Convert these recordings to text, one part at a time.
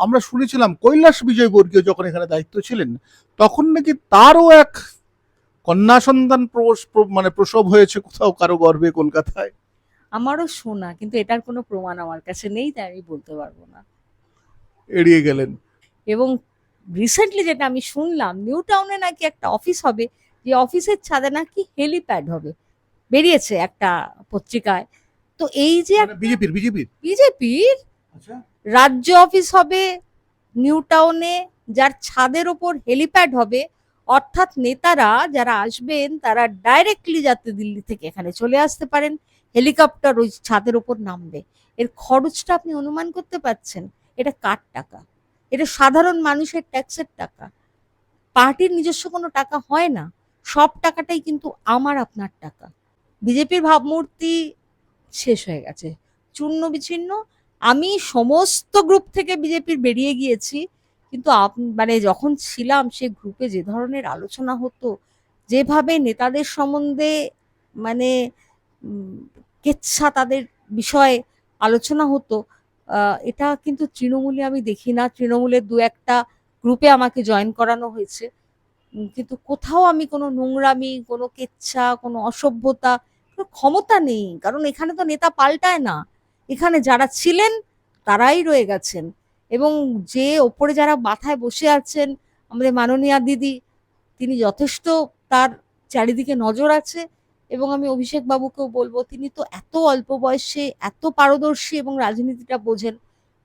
আমরা শুনেছিলাম কৈলাস বিজয়বর্গীয় যখন এখানে দায়িত্ব ছিলেন তখন নাকি তারও এক কন্যা সন্তান মানে প্রসব হয়েছে কোথাও কারও গর্বে কলকাতায়? আমারও শোনা কিন্তু এটার কোনো প্রমাণ আমার কাছে নেই তাই আমি বলতে পারব না। এড়িয়ে গেলেন। এবং রিসেন্টলি যেটা আমি শুনলাম নিউ টাউনে নাকি একটা অফিস হবে যে অফিসের ছাদে নাকি হেলিপ্যাড হবে। বেরিয়েছে একটা পত্রিকায়। তো এই যে বিজেপির বিজেপির? বিজেপির? আচ্ছা রাজ্য অফিস হবে নিউ টাউনে, যার ছাদের ওপর হেলিপ্যাড হবে। অর্থাৎ নেতারা যারা আসবেন, তারা ডাইরেক্টলি যাতে দিল্লি থেকে এখানে চলে আসতে পারেন। হেলিকপ্টার ওই ছাদের ওপর নামবে। এর খরচটা আপনি অনুমান করতে পারছেন? এটা কার টাকা? এটা সাধারণ মানুষের ট্যাক্সের টাকা। পার্টির নিজস্ব কোনো টাকা হয় না। সব টাকাটাই কিন্তু আমার, আপনার টাকা। বিজেপির ভাবমূর্তি শেষ হয়ে গেছে। চূর্ণ বিচ্ছিন্ন আমি সমস্ত গ্রুপ থেকে বিজেপির বেরিয়ে গিয়েছি, কিন্তু মানে যখন ছিলাম সে গ্রুপে যে ধরনের আলোচনা হতো, যেভাবে নেতাদের সম্বন্ধে মানে কেচ্ছা তাদের বিষয়ে আলোচনা হতো এটা কিন্তু তৃণমূলে আমি দেখি না। তৃণমূলের দু একটা গ্রুপে আমাকে জয়েন করানো হয়েছে। কিন্তু কোথাও আমি কোনো নোংরামি, কোনো কেচ্ছা, কোনো অসভ্যতা ক্ষমতা নেই। কারণ এখানে তো নেতা পাল্টায় না। এখানে যারা ছিলেন, তারাই রয়ে গেছেন। এবং যে ওপরে যারা মাথায় বসে আছেন, আমাদের মাননীয়া দিদি, তিনি যথেষ্ট তার চারিদিকে নজর আছে। এবং আমি অভিষেক বাবুকেও বলব, তিনি তো এত অল্প বয়সে, এত পারদর্শী এবং রাজনীতিটা বোঝেন,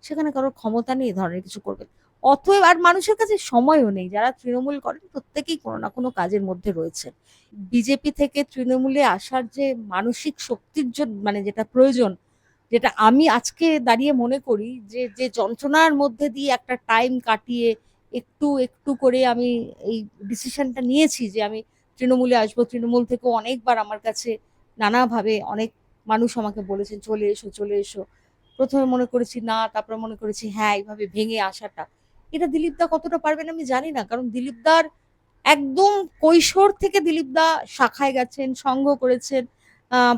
সেখানে কারোর ক্ষমতা নেই ধরনের কিছু করবেন। অতএব আর মানুষের কাছে সময়ও নেই, যারা তৃণমূল করেন, প্রত্যেকেই কোনো না কোনো কাজের মধ্যে রয়েছে বিজেপি থেকে তৃণমূলে আসার যে মানসিক শক্তির জন্য মানে যেটা প্রয়োজন যেটা আমি আজকে দাঁড়িয়ে মনে করি যে যে যন্ত্রণার মধ্যে দিয়ে একটা টাইম কাটিয়ে একটু একটু করে আমি এই ডিসিশনটা নিয়েছি যে আমি তৃণমূলে আসব। তৃণমূল থেকেও অনেকবার আমার কাছে নানাভাবে অনেক মানুষ আমাকে বলেছেন, চলে এসো চলে এসো। প্রথমে মনে করেছি, না। তারপরে মনে করেছি হ্যাঁ এইভাবে ভেঙে আসাটা। এটা দিলীপদা কতটা পারবেন আমি জানি না, কারণ দিলীপদার একদম কৈশোর থেকে দিলীপদা শাখায় গেছেন সংঘ করেছেন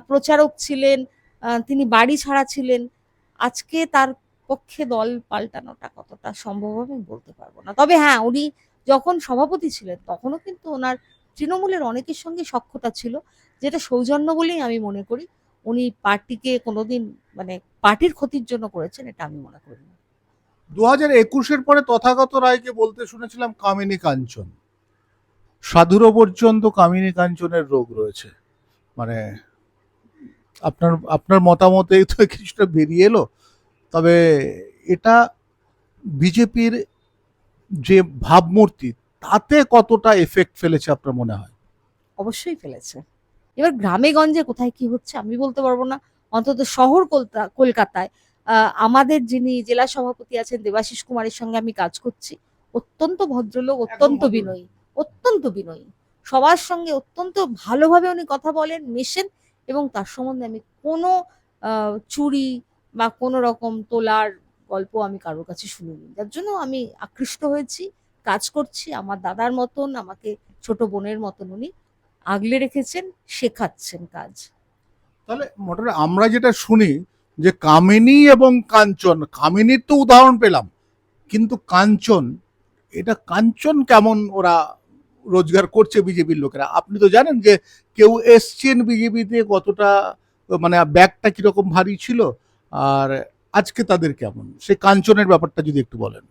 প্রচারক ছিলেন তিনি বাড়ি ছাড়া ছিলেন। আজকে তার পক্ষে দল পাল্টানোটা কতটা সম্ভব আমি বলতে পারব না। তবে হ্যাঁ উনি যখন সভাপতি ছিলেন, তখনও কিন্তু ওনার তৃণমূলের অনেকের সঙ্গে সখ্যতা ছিল। যেটা সৌজন্য বলেই আমি মনে করি। উনি পার্টিকে কোনোদিন মানে পার্টির ক্ষতির জন্য করেছেন, এটা আমি মনে করি না। দু হাজার একুশের পরে তথাগত রায়কে বলতে শুনেছিলাম কামিনী কাঞ্চন। সাধুরো পর্যন্ত কামিনী কাঞ্চনের রোগ রয়েছে। মানে আপনার আপনার মতামতে তো কিছুটা বেরিয়ে এলো। তবে এটা বিজেপির যে ভাবমূর্তি তাতে কতটা এফেক্ট ফেলেছে আপনার মনে হয়? অবশ্যই ফেলেছে। এবার গ্রামে গঞ্জে কোথায় কি হচ্ছে আমি বলতে পারব না। অন্তত শহর কলকাতায় আহ, আমাদের যিনি জেলা সভাপতি আছেন দেবাশিস কুমারের সঙ্গে আমি কাজ করছি। অত্যন্ত ভদ্রলোক অত্যন্ত বিনয়ী অত্যন্ত বিনয়ী। সবার সঙ্গে অত্যন্ত ভালোভাবে উনি কথা বলেন মেশেন। এবং তার সম্বন্ধে আমি কোনো চুরি বা কোনো রকম তোলার গল্প আমি কারোর কাছে শুনিনি। যার জন্য আমি আকৃষ্ট হয়েছি, কাজ করছি, আমার দাদার মতন, আমাকে ছোট বোনের মতন উনি আগলে রেখেছেন, শেখাচ্ছেন কাজ। তাহলে মোটামুটি আমরা যেটা শুনি যে কামিনী এবং কাঞ্চন, কামিনীর তো উদাহরণ পেলাম, কিন্তু কাঞ্চন, এটা কাঞ্চন কেমন ওরা রোজগার করছে বিজেপির লোকেরা। আপনি তো জানেন যে কেউ এসছেন বিজেপিতে কতটা মানে ব্যাগটা কীরকম ভারী ছিল আর আজকে তাদের কেমন? সে কাঞ্চনের ব্যাপারটা যদি একটু বলেন।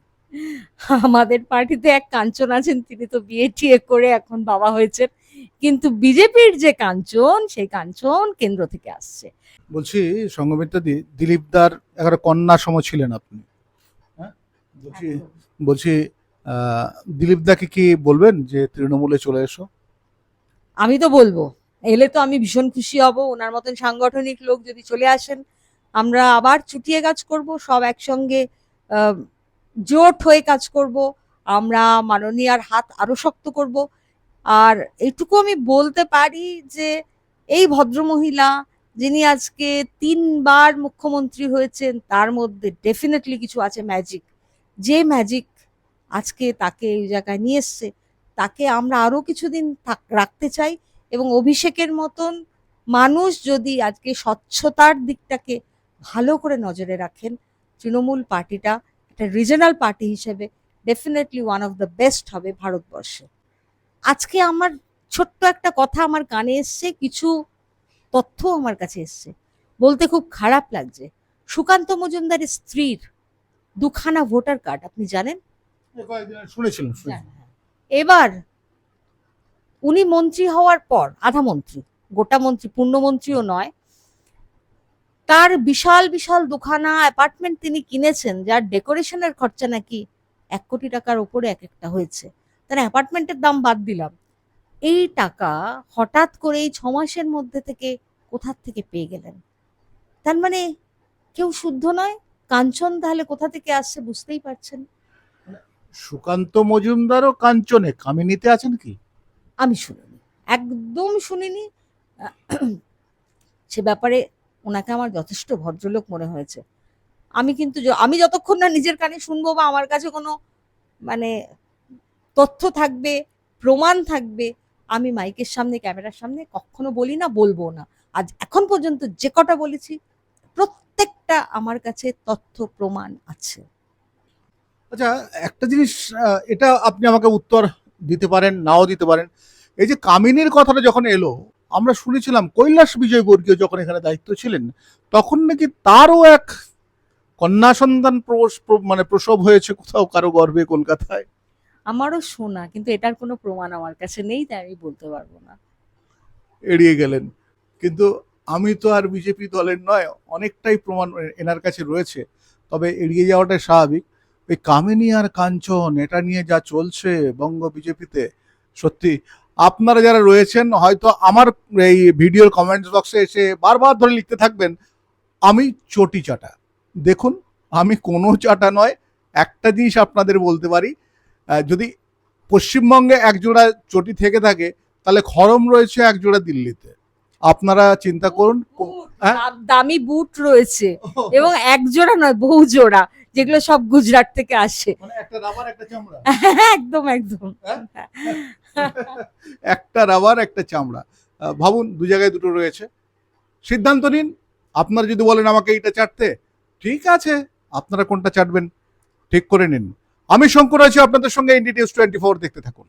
আমাদের পার্টিতে এক কাঞ্চন আছেন তিনি তো বিয়ে টিয়ে করে এখন বাবা হয়েছেন। কিন্তু বিজেপির যে কাঞ্চন সেই কাঞ্চন কেন্দ্র থেকে আসছে। বলছি সঙ্গমিত্রা দি দিলীপ দার এগারো কন্যা সম ছিলেন আপনি। হ্যাঁ? বলছি বলছি দিলীপ দাকে কি বলবেন যে তৃণমূলে চলে এসো? আমি তো বলব। এলে তো আমি ভীষণ খুশি হব। ওনার মতন সাংগঠনিক লোক যদি চলে আসেন, আমরা আবার চুটিয়ে কাজ করব, সব একসঙ্গে জোট হয়ে কাজ করব। আমরা মাননীয়ার হাত আরও শক্ত করব। আর এইটুকু আমি বলতে পারি যে এই ভদ্রমহিলা, যিনি আজকে তিনবার মুখ্যমন্ত্রী হয়েছেন, তার মধ্যে ডেফিনেটলি কিছু আছে ম্যাজিক যে ম্যাজিক আজকে তাকে এই জায়গায় নিয়ে এসছে। তাকে আমরা আরও কিছুদিন রাখতে চাই এবং অভিষেকের মতন মানুষ যদি আজকে স্বচ্ছতার দিকটাকে ভালো করে নজরে রাখেন, তৃণমূল পার্টিটা একটা রিজনাল পার্টি হিসেবে definitely one of the best হবে ভারতবর্ষে। আজকে আমার ছোট্ট একটা কথা আমার কানে এসছে, কিছু তথ্য আমার কাছে এসছে। বলতে খুব খারাপ লাগছে। সুকান্ত মজুমদারের স্ত্রীর দুখানা ভোটার কার্ড, আপনি জানেন? শুনেছিলাম। এবার উনি মন্ত্রী হওয়ার পর, আধা মন্ত্রী, গোটা মন্ত্রী পূর্ণমন্ত্রীও নয়, তার বিশাল বিশাল দুখানা অ্যাপার্টমেন্ট তিনি কিনেছেন, যার ডেকোরেশনের খরচা নাকি এক কোটি টাকার উপরে এক একটা হয়েছে। তার অ্যাপার্টমেন্টের দাম বাদ দিলাম। এই টাকা হঠাৎ করে এই ছ মাসের মধ্যে থেকে কোথার থেকে পেয়ে গেলেন? তার মানে কেউ শুদ্ধ নয়? কাঞ্চন তাহলে কোথা থেকে আসছে বুঝতেই পারছেন? সুকান্ত মজুমদারও কাঞ্চনে কামিনীতে আছেন কি? আমি শুনিনি। একদম শুনিনি। সে ব্যাপারে ওনাকে আমার যথেষ্ট ভদ্রলোক মনে হয়েছে। আমি কিন্তু আমি যতক্ষণ না নিজের কানে শুনব বা আমার কাছে কোনো মানে তথ্য থাকবে, প্রমাণ থাকবে, আমি মাইকের সামনে, ক্যামেরার সামনে কখনো বলি না, বলব না। আজ এখন পর্যন্ত যে কটা বলেছি, প্রত্যেকটা আমার কাছে তথ্য, প্রমাণ আছে। আচ্ছা একটা জিনিস এটা আপনি আমাকে উত্তর দিতে পারেন নাও দিতে পারেন। এই যে কামিনীর কথাটা যখন এলো আমরা শুনেছিলাম কৈলাস বিজয়বর্গীয় যখন এখানে দায়িত্ব ছিলেন তখন নাকি তারও এক কন্যা সন্তান মানে প্রসব হয়েছে কোথাও কারও গর্ভে কলকাতায়? আমারও শোনা কিন্তু এটার কোনো প্রমাণ আমার কাছে নেই তাই আমি বলতে পারব না। এড়িয়ে গেলেন। কিন্তু আমি তো আর বিজেপি দলের নয় অনেকটাই প্রমাণ এনার কাছে রয়েছে। তবে এড়িয়ে যাওয়াটাই স্বাভাবিক। ওই কামিনী আর কাঞ্চন এটা নিয়ে যা চলছে বঙ্গ বিজেপিতে সত্যি। আপনারা যারা রয়েছেন হয়তো আমার এই ভিডিওর কমেন্টস বক্সে এসে বারবার ধরে লিখতে থাকবেন আমি চটি চাটা। দেখুন আমি কোনো চাটা নয় একটা জিনিস আপনাদের বলতে পারি যদি পশ্চিমবঙ্গে একজোড়া চটি থেকে থাকে তাহলে খরম রয়েছে একজোড়া দিল্লিতে। আপনারা চিন্তা করুন হ্যাঁ? দামি বুট রয়েছে এবং এক জোড়া নয় বহু জোড়া যেগুলো সব গুজরাট থেকে আসে। মানে একটা রাবার একটা চামড়া। একদম একদম। একটা রাবার একটা চামড়া। ভাবুন দু জায়গায় দুটো রয়েছে। সিদ্ধান্ত নিন আপনারা যদি বলেন আমাকে এইটা চাটতে ঠিক আছে আপনারা কোনটা চাটবেন ঠিক করে নিন। আমি শঙ্কর আছি আপনাদের সঙ্গে ইন্ডিটিউস টোয়েন্টি ফোর দেখতে থাকুন।